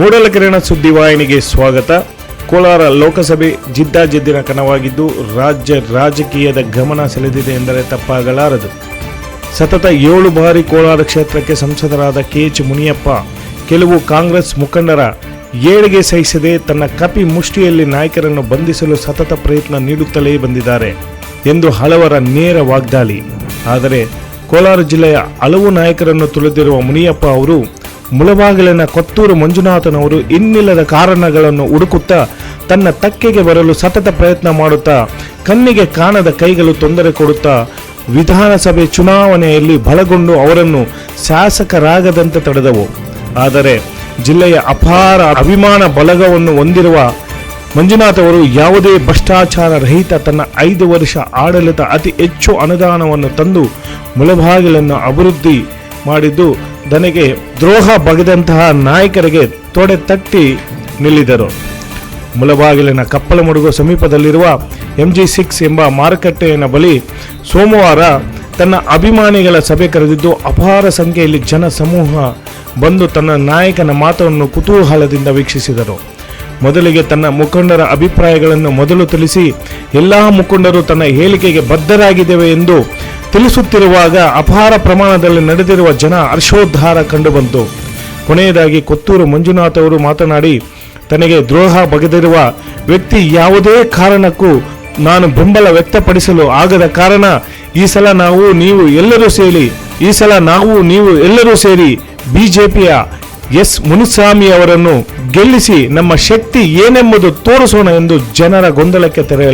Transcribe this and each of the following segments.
ಮೂಡಲಕಿರಣ ಸುದ್ದಿವಾಹಿನಿಗೆ ಸ್ವಾಗತ. ಕೋಲಾರ ಲೋಕಸಭೆ ಜಿದ್ದಾಜಿದ್ದಿನ ಕಣವಾಗಿದ್ದು, ರಾಜ್ಯ ರಾಜಕೀಯದ ಗಮನ ಸೆಳೆದಿದೆ ಎಂದರೆ ತಪ್ಪಾಗಲಾರದು. ಸತತ ಏಳು ಬಾರಿ ಕೋಲಾರ ಕ್ಷೇತ್ರಕ್ಕೆ ಸಂಸದರಾದ ಕೆ ಮುನಿಯಪ್ಪ, ಕೆಲವು ಕಾಂಗ್ರೆಸ್ ಮುಖಂಡರ ಏಳಿಗೆ ಸಹಿಸದೆ ತನ್ನ ಕಪಿ ಮುಷ್ಟಿಯಲ್ಲಿ ನಾಯಕರನ್ನು ಬಂಧಿಸಲು ಸತತ ಪ್ರಯತ್ನ ನೀಡುತ್ತಲೇ ಬಂದಿದ್ದಾರೆ ಎಂದು ಹಲವರ ನೇರ ವಾಗ್ದಾಳಿ. ಆದರೆ, ಕೋಲಾರ ಜಿಲ್ಲೆಯ ಹಲವು ನಾಯಕರನ್ನು ತುಳಿದಿರುವ ಮುನಿಯಪ್ಪ ಅವರು ಮುಳಬಾಗಿಲಿನ ಕೊತ್ತೂರು ಮಂಜುನಾಥನವರು ಇನ್ನಿಲ್ಲದ ಕಾರಣಗಳನ್ನು ಹುಡುಕುತ್ತಾ ತನ್ನ ತಕ್ಕೆಗೆ ಬರಲು ಸತತ ಪ್ರಯತ್ನ ಮಾಡುತ್ತಾ ಕಣ್ಣಿಗೆ ಕಾಣದ ಕೈಗಳು ತೊಂದರೆ ಕೊಡುತ್ತಾ ವಿಧಾನಸಭೆ ಚುನಾವಣೆಯಲ್ಲಿ ಬಲಗೊಂಡು ಅವರನ್ನು ಶಾಸಕರಾಗದಂತೆ ತಡೆದವು. ಆದರೆ ಜಿಲ್ಲೆಯ ಅಪಾರ ಅಭಿಮಾನ ಬಲಗವನ್ನು ಹೊಂದಿರುವ ಮಂಜುನಾಥ್ ಅವರು ಯಾವುದೇ ಭ್ರಷ್ಟಾಚಾರ ರಹಿತ ತನ್ನ ಐದು ವರ್ಷ ಆಡಳಿತ ಅತಿ ಹೆಚ್ಚು ಅನುದಾನವನ್ನು ತಂದು ಮುಳಬಾಗಿಲನ್ನು ಅಭಿವೃದ್ಧಿ ಮಾಡಿದ್ದು ತನಗೆ ದ್ರೋಹ ಬಗೆದಂತಹ ನಾಯಕರಿಗೆ ತೊಡೆ ತಟ್ಟಿ ನಿಲ್ಲಿದರು. ಮುಳಬಾಗಿಲಿನ ಕಪ್ಪಲಮಡುಗು ಸಮೀಪದಲ್ಲಿರುವ ಎಂಜಿ ಸಿಕ್ಸ್ ಎಂಬ ಮಾರುಕಟ್ಟೆಯ ಬಳಿ ಸೋಮವಾರ ತನ್ನ ಅಭಿಮಾನಿಗಳ ಸಭೆ ಕರೆದಿದ್ದು, ಅಪಾರ ಸಂಖ್ಯೆಯಲ್ಲಿ ಜನ ಸಮೂಹ ಬಂದು ತನ್ನ ನಾಯಕನ ಮಾತನ್ನು ಕುತೂಹಲದಿಂದ ವೀಕ್ಷಿಸಿದರು. ಮೊದಲಿಗೆ ತನ್ನ ಮುಖಂಡರ ಅಭಿಪ್ರಾಯಗಳನ್ನು ಮೊದಲು ತಿಳಿಸಿ, ಎಲ್ಲ ಮುಖಂಡರು ತನ್ನ ಹೇಳಿಕೆಗೆ ಬದ್ಧರಾಗಿದ್ದೇವೆ ಎಂದು ತಿಳಿಸುತ್ತಿರುವಾಗ ಅಪಾರ ಪ್ರಮಾಣದಲ್ಲಿ ನಡೆದಿರುವ ಜನ ಹರ್ಷೋದ್ಧಾರ ಕಂಡುಬಂತು. ಕೊನೆಯದಾಗಿ ಕೊತ್ತೂರು ಮಂಜುನಾಥ್ ಅವರು ಮಾತನಾಡಿ, ತನಗೆ ದ್ರೋಹ ಬಗೆದಿರುವ ವ್ಯಕ್ತಿ ಯಾವುದೇ ಕಾರಣಕ್ಕೂ ನಾನು ಬೆಂಬಲ ವ್ಯಕ್ತಪಡಿಸಲು ಆಗದ ಕಾರಣ, ಈ ಸಲ ನಾವು ನೀವು ಎಲ್ಲರೂ ಸೇರಿ, ಈ ಸಲ ನಾವು ನೀವು ಎಲ್ಲರೂ ಸೇರಿ ಬಿಜೆಪಿಯ ಎಸ್ ಮುನಿಸ್ವಾಮಿ ಅವರನ್ನು ಗೆಲ್ಲಿಸಿ ನಮ್ಮ ಶಕ್ತಿ ಏನೆಂಬುದು ತೋರಿಸೋಣ ಎಂದು ಜನರ ಗೊಂದಲಕ್ಕೆ ತೆರೆ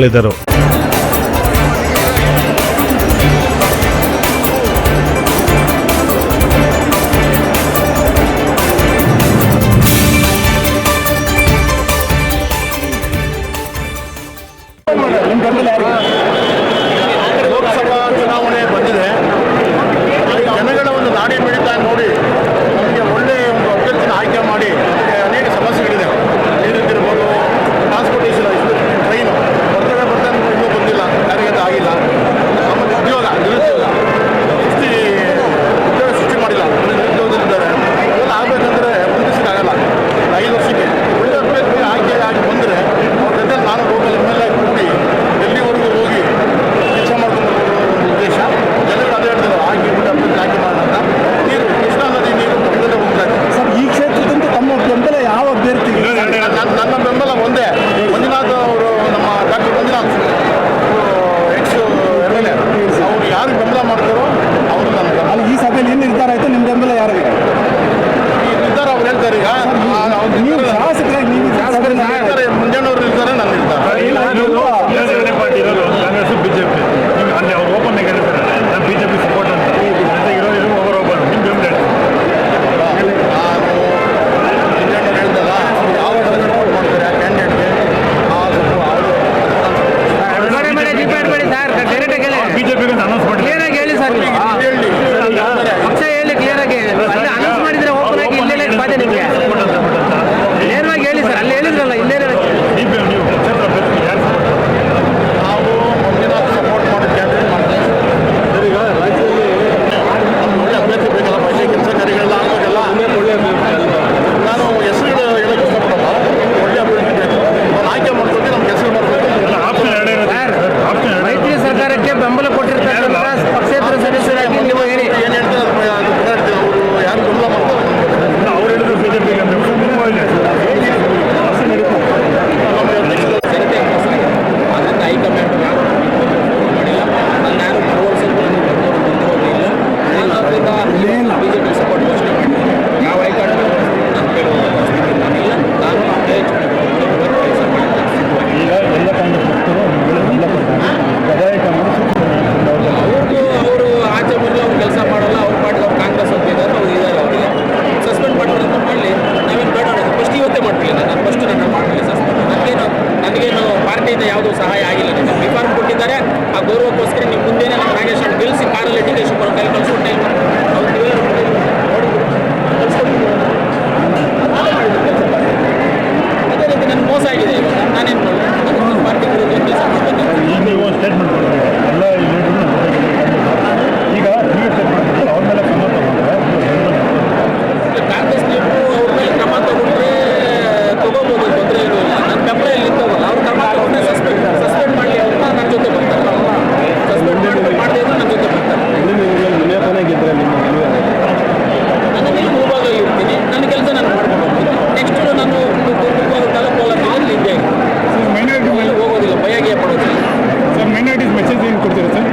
ಕೊಡ್ತೀರಾ ಸರ್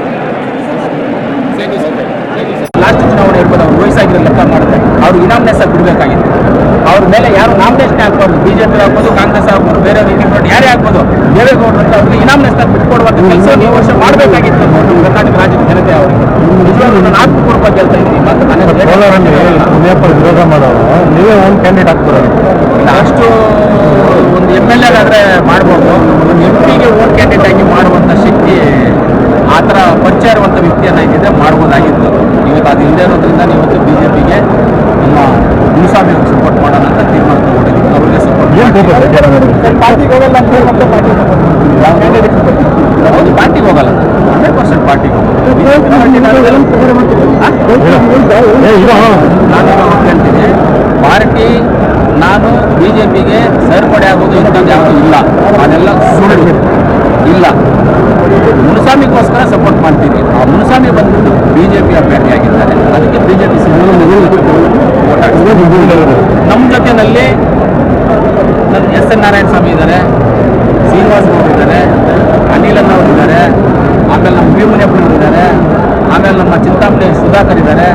ಲಾಸ್ಟ್ ಚುನಾವಣೆ ಇರ್ಬೋದು ಅವ್ರು ವಯಸ್ಸಾಗಿರೋ ಲೆಕ್ಕ ಮಾಡಿದ್ರೆ ಅವ್ರು ಇನಾಮ್ನೆಸ್ ಆಗಿ ಬಿಡಬೇಕಾಗಿತ್ತು. ಅವ್ರ ಮೇಲೆ ಯಾರು ನಾಮಿನೇಷನ್ ಹಾಕ್ಬಾರ್ದು ಬಿಜೆಪಿ ಆಗ್ಬೋದು ಕಾಂಗ್ರೆಸ್ ಆಗ್ಬೋದು ಬೇರೆ ಇಂಡಿಪೆಂಡೆಂಟ್ ಯಾರೇ ಆಗ್ಬೋದು ದೇವೇಗೌಡರು ಅಂತ ಅವ್ರಿಗೆ ಇನಾಮ್ನೆಸ್ ಆಗಿ ಬಿಟ್ಕೊಡುವಂತ ಕೆಲಸ ಈ ವರ್ಷ ಮಾಡಬೇಕಾಗಿತ್ತು. ನಮ್ಮ ಕರ್ನಾಟಕ ರಾಜ್ಯದ ಜನತೆ ಅವರಿಗೆ. ನಿಜವಾಗ್ಲೂ ನಾನು ನಾಲ್ಕು ಕೊಡ್ಬೇಕು ಹೇಳ್ತಾ ಇದ್ದೀನಿ. ಮತ್ತು ನನಗೆ ವಿರೋಧ ಮಾಡೋರು ನೀವೇ ಒಂದು ಕ್ಯಾಂಡಿಡೇಟ್ ಹಾಕ್ಬೋದು ಅಷ್ಟು ಒಂದು ಎಂ ಎಲ್ ಎ ಎಗಾದ್ರೆ ಮಾಡ್ಬೋದು. ಒಂದು ಎಂ ಪಿಗೆ ಓಟ್ ಕ್ಯಾಂಡಿಡೇಟ್ ಆಗಿ ಮಾಡ್ಬೋದು ಥರ ಪರಿಚಯ ಇರುವಂಥ ವ್ಯಕ್ತಿಯನ್ನು ಏನಿದೆ ಮಾಡ್ಬೋದಾಗಿತ್ತು. ಇವತ್ತು ಅದು ಇಲ್ಲದೆ ಇರೋದ್ರಿಂದ ನೀವತ್ತು ಬಿ ಜೆ ಪಿಗೆ ನಮ್ಮ ಮುನಿಸ್ವಾಮಿ ಅವ್ರಿಗೆ ಸಪೋರ್ಟ್ ಮಾಡೋಣ ಅಂತ ತೀರ್ಮಾನ ತಗೊಂಡಿದ್ದೀವಿ. ಅವರಿಗೆ ಸಪೋರ್ಟ್ ಪಾರ್ಟಿಗೆ ಹೋಗಲ್ಲ ಅಂತ ಮತ್ತೆ ಹೌದು ಪಾರ್ಟಿಗೆ ಹೋಗಲ್ಲ. ಹಂಡ್ರೆಡ್ ಪರ್ಸೆಂಟ್ ಪಾರ್ಟಿಗೆ ನಾನು ಹೇಳ್ತೀನಿ ಪಾರ್ಟಿ ನಾನು ಬಿ ಜೆ ಪಿಗೆ ಸೇರ್ಪಡೆ ಆಗೋದು ಇಂಥದ್ದು ಯಾವುದೂ ಇಲ್ಲ. ಅದೆಲ್ಲ ಸುಳ್ಳು. ಮುನಿಸ್ವಾಮಿಗೋಸ್ಕರ ಸಪೋರ್ಟ್ ಮಾಡ್ತೀನಿ. ಆ ಮುನಿಸ್ವಾಮಿ ಬಂದು ಬಿ ಜೆ ಪಿ ಅಭ್ಯರ್ಥಿಯಾಗಿದ್ದಾರೆ. ಅದಕ್ಕೆ ಬಿ ಜೆ ಪಿ ನಮ್ಮ ಜೊತೆಯಲ್ಲಿ ನನ್ನ ಎಸ್ ಎನ್ ನಾರಾಯಣ ಸ್ವಾಮಿ ಇದ್ದಾರೆ, ಶ್ರೀನಿವಾಸ್ ಗೌಡ್ ಇದ್ದಾರೆ ಅನಿಲಣ್ಣ ಅವರು ಇದ್ದಾರೆ, ಆಮೇಲೆ ನಮ್ಮ ಬಿ ಇದ್ದಾರೆ, ಆಮೇಲೆ ನಮ್ಮ ಚಿಂತಾಮಣಿ ಸುಧಾಕರ್ ಇದ್ದಾರೆ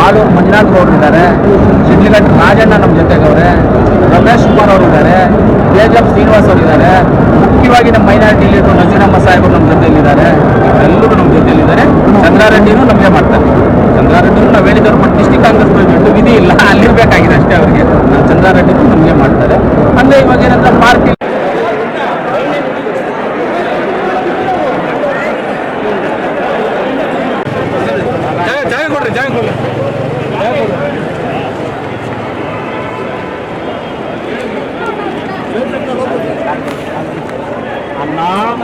ಮಾಲೂರು ಮಂಜುನಾಥ್ ಗೌಡ್ರು ಇದ್ದಾರೆ, ಶಿಡ್ಲಿಘಟ್ಟ ರಾಜಣ್ಣ ನಮ್ಮ ಜೊತೆಗವ್ರೆ ರಮೇಶ್ ಕುಮಾರ್ ಅವರು ಇದ್ದಾರೆ, ತೇಜಪ್ ಶ್ರೀನಿವಾಸ್ ಅವರು ಇದ್ದಾರೆ, ಮುಖ್ಯವಾಗಿ ನಮ್ಮ ಮೈನಾರಿಟಿ ಲೀಡರ್ ಜೊತೆಯಲ್ಲಿದ್ದಾರೆ. ಎಲ್ಲರೂ ನಮ್ಮ ಜೊತೆಯಲ್ಲಿದ್ದಾರೆ. ಚಂದ್ರಾರೆಡ್ಡಿನೂ ನಮಗೆ ಮಾಡ್ತಾರೆ. ಚಂದ್ರಾರೆಡ್ಡಿನೂ ನಾವು ಹೇಳಿದವರು, ಬಟ್ ಡಿಸ್ಟಿಕ್ ಕಾಂಗ್ರೆಸ್ ಪ್ರೆಸಿಡೆಂಟ್ ವಿಧಿ ಇಲ್ಲ, ಅಲ್ಲಿರ್ಬೇಕಾಗಿದೆ ಅಷ್ಟೇ ಅವರಿಗೆ. ಚಂದ್ರಾರೆಡ್ಡಿನೂ ನಮಗೆ ಮಾಡ್ತಾರೆ. ಅಂದರೆ ಇವಾಗ ಏನಂದ್ರೆ ಪಾರ್ಟಿ 啊，